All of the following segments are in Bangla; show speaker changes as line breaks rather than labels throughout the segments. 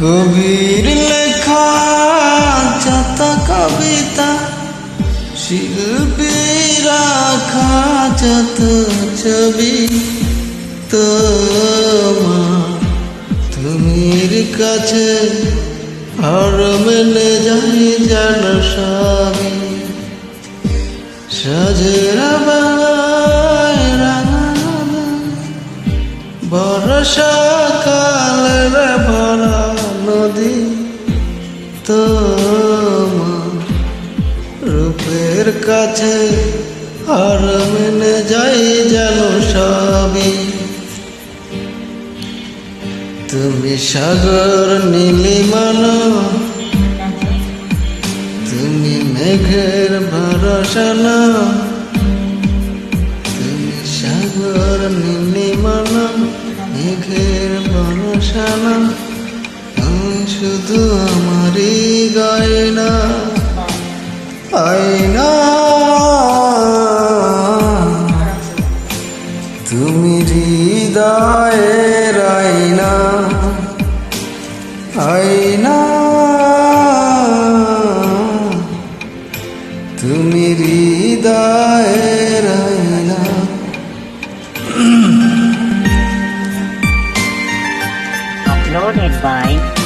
কবির লেখা, যত কবিতা শিল্পীর রাখা, যত ছবি। তোমার তুমির কাছে আর মেলে যাই যেন সবই। সাজের বর্ষাকালের ভরা রূপের কাছে আর মেনে যাই যেন সবই। তুমি সাগর নীলিমান তুমি মেঘের ভরসা না। তুমি সাগর নীলিমান মেঘের ভরসা না। আমি শুধু আমারই গয়না। আয়না। তুমি হৃদয়ের আয়না। আয়না। তুমি হৃদয়ের আয়না।
Uploaded by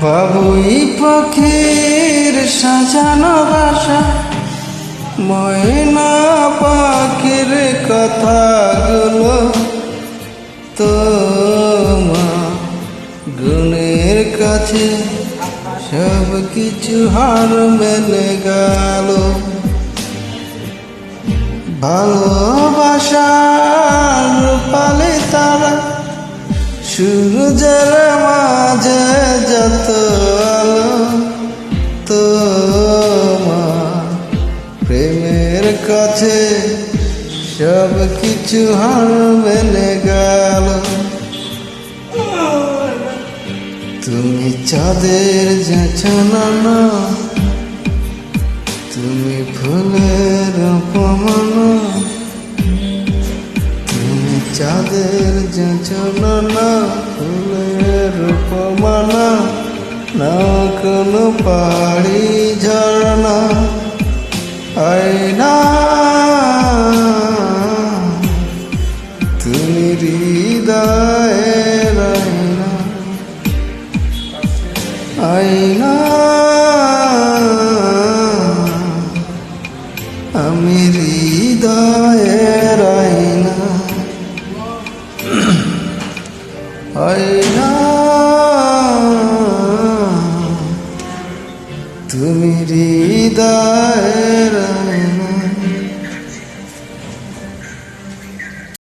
বাবুই পাখির সাজানো বাসা ময়না পাখির কথাগুলো কাছে সব কিছু হার মেলে গেল। ভালোবাসার পালে তারা সূর্যের মাঝে যত আলো, তোমার প্রেমের কাছে সব কিছু হার মেলে যেছনা না তুমি ফুলের অপমান তুমি চাঁদের না ফুলের উপমানা না কোনো পাহাড়ি ঝর্ণা আয়না তুমি হয় না আমি হৃদয়ের আয়না আয়না তুমি হৃদয়ের আয়না